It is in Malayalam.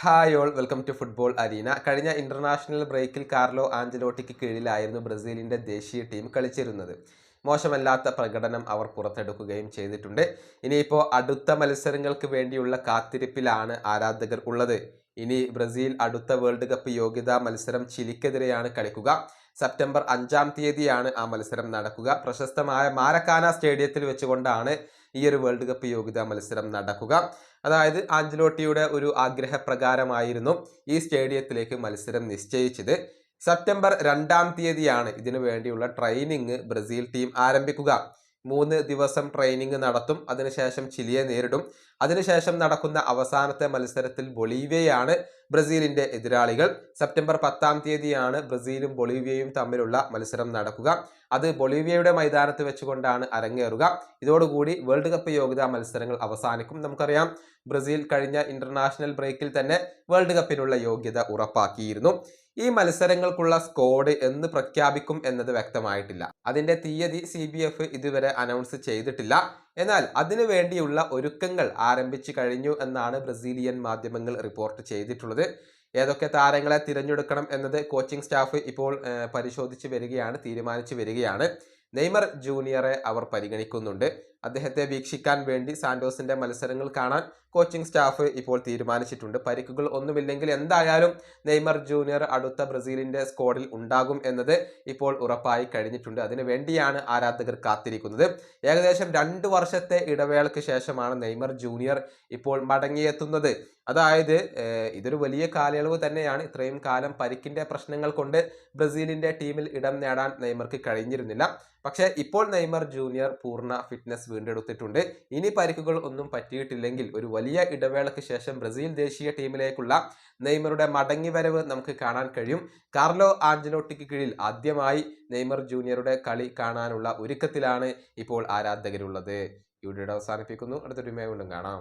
Hi all welcome to football arena കഴിഞ്ഞ ഇന്റർനാഷണൽ ബ്രേക്കിൽ കാർലോ ആഞ്ചലോട്ടിക്ക് കീഴിലായിരുന്നു ബ്രസീലിന്റെ ദേശീയ ടീം കളിച്ചിരുന്നത്. മോശമല്ലാത്ത പ്രകടനം അവർ പുറത്തെടുക്കുകയും ചെയ്തിട്ടുണ്ട്. ഇനിയിപ്പോൾ അടുത്ത മത്സരങ്ങൾക്ക് വേണ്ടിയുള്ള കാത്തിരിപ്പിലാണ് ആരാധകർ ഉള്ളത്. ഇനി ബ്രസീൽ അടുത്ത വേൾഡ് കപ്പ് യോഗ്യതാ മത്സരം ചിലിക്കെതിരെയാണ് കളിക്കുക. സെപ്റ്റംബർ അഞ്ചാം തീയതിയാണ് ആ മത്സരം നടക്കുക. പ്രശസ്തമായ മാരക്കാന സ്റ്റേഡിയത്തിൽ വെച്ചുകൊണ്ടാണ് ഈ ഒരു വേൾഡ് കപ്പ് യോഗ്യതാ മത്സരം നടക്കുക. അതായത് ആഞ്ചലോട്ടിയുടെ ഒരു ആഗ്രഹപ്രകാരമായിരുന്നു ഈ സ്റ്റേഡിയത്തിലേക്ക് മത്സരം നിശ്ചയിച്ചത്. സെപ്റ്റംബർ രണ്ടാം തീയതിയാണ് ഇതിനു വേണ്ടിയുള്ള ട്രെയിനിങ് ബ്രസീൽ ടീം ആരംഭിക്കുക. മൂന്ന് ദിവസം ട്രെയിനിങ് നടത്തും. അതിനുശേഷം ചിലിയെ നേരിടും. അതിനുശേഷം നടക്കുന്ന അവസാനത്തെ മത്സരത്തിൽ ബൊളീവിയയാണ് ബ്രസീലിന്റെ എതിരാളികൾ. സെപ്റ്റംബർ പത്താം തീയതിയാണ് ബ്രസീലും ബൊളീവിയയും തമ്മിലുള്ള മത്സരം നടക്കുക. അത് ബൊളീവിയയുടെ മൈതാനത്ത് വെച്ചുകൊണ്ടാണ് അരങ്ങേറുക. ഇതോടുകൂടി വേൾഡ് കപ്പ് യോഗ്യതാ മത്സരങ്ങൾ അവസാനിക്കും. നമുക്കറിയാം ബ്രസീൽ കഴിഞ്ഞ ഇന്റർനാഷണൽ ബ്രേക്കിൽ തന്നെ വേൾഡ് കപ്പിനുള്ള യോഗ്യത ഉറപ്പാക്കിയിരുന്നു. ഈ മത്സരങ്ങൾക്കുള്ള സ്കോഡ് എന്ന് പ്രഖ്യാപിക്കും എന്നത് വ്യക്തമായിട്ടില്ല. അതിന്റെ തീയതി സി ബി എഫ് ഇതുവരെ അനൗൺസ് ചെയ്തിട്ടില്ല. എന്നാൽ അതിനു വേണ്ടിയുള്ള ഒരുക്കങ്ങൾ ആരംഭിച്ചു കഴിഞ്ഞു എന്നാണ് ബ്രസീലിയൻ മാധ്യമങ്ങൾ റിപ്പോർട്ട് ചെയ്തിട്ടുള്ളത്. ഏതൊക്കെ താരങ്ങളെ തിരഞ്ഞെടുക്കണം എന്നത് കോച്ചിങ് സ്റ്റാഫ് ഇപ്പോൾ പരിശോധിച്ച് വരികയാണ് തീരുമാനിച്ചു വരികയാണ്. നെയ്മർ ജൂനിയറെ അവർ പരിഗണിക്കുന്നുണ്ട്. അദ്ദേഹത്തെ വീക്ഷിക്കാൻ വേണ്ടി സാന്റോസിന്റെ മത്സരങ്ങൾ കാണാൻ കോച്ചിങ് സ്റ്റാഫ് ഇപ്പോൾ തീരുമാനിച്ചിട്ടുണ്ട്. പരിക്കുകൾ ഒന്നുമില്ലെങ്കിൽ എന്തായാലും നെയ്മർ ജൂനിയർ അടുത്ത ബ്രസീലിന്റെ സ്ക്വാഡിൽ ഉണ്ടാകും എന്നത് ഇപ്പോൾ ഉറപ്പായി കഴിഞ്ഞിട്ടുണ്ട്. അതിനു വേണ്ടിയാണ് ആരാധകർ കാത്തിരിക്കുന്നത്. ഏകദേശം രണ്ട് വർഷത്തെ ഇടവേളയ്ക്ക് ശേഷമാണ് നെയ്മർ ജൂനിയർ ഇപ്പോൾ മടങ്ങിയെത്തുന്നത്. അതായത് ഇതൊരു വലിയ കാലയളവ് തന്നെയാണ്. ഇത്രയും കാലം പരിക്കിന്റെ പ്രശ്നങ്ങൾ കൊണ്ട് ബ്രസീലിന്റെ ടീമിൽ ഇടം നേടാൻ നെയ്മർക്ക് കഴിഞ്ഞിരുന്നില്ല. പക്ഷേ ഇപ്പോൾ നെയ്മർ ജൂനിയർ പൂർണ ഫിറ്റ്നസ് വീണ്ടെടുത്തിട്ടുണ്ട്. ഇനി പരിക്കുകൾ ഒന്നും പറ്റിയിട്ടില്ലെങ്കിൽ ഒരു വലിയ ഇടവേളയ്ക്ക് ശേഷം ബ്രസീൽ ദേശീയ ടീമിലേക്കുള്ള നെയ്മറുടെ മടങ്ങിവരവ് നമുക്ക് കാണാൻ കഴിയും. കാർലോ ആഞ്ചലോട്ടിക്ക് കീഴിൽ ആദ്യമായി നെയ്മർ ജൂനിയറുടെ കളി കാണാനുള്ള ഒരുക്കത്തിലാണ് ഇപ്പോൾ ആരാധകരുള്ളത്. ഈ വീഡിയോ അവസാനിപ്പിക്കുന്നു. അടുത്തൊരു വീണ്ടും കാണാം.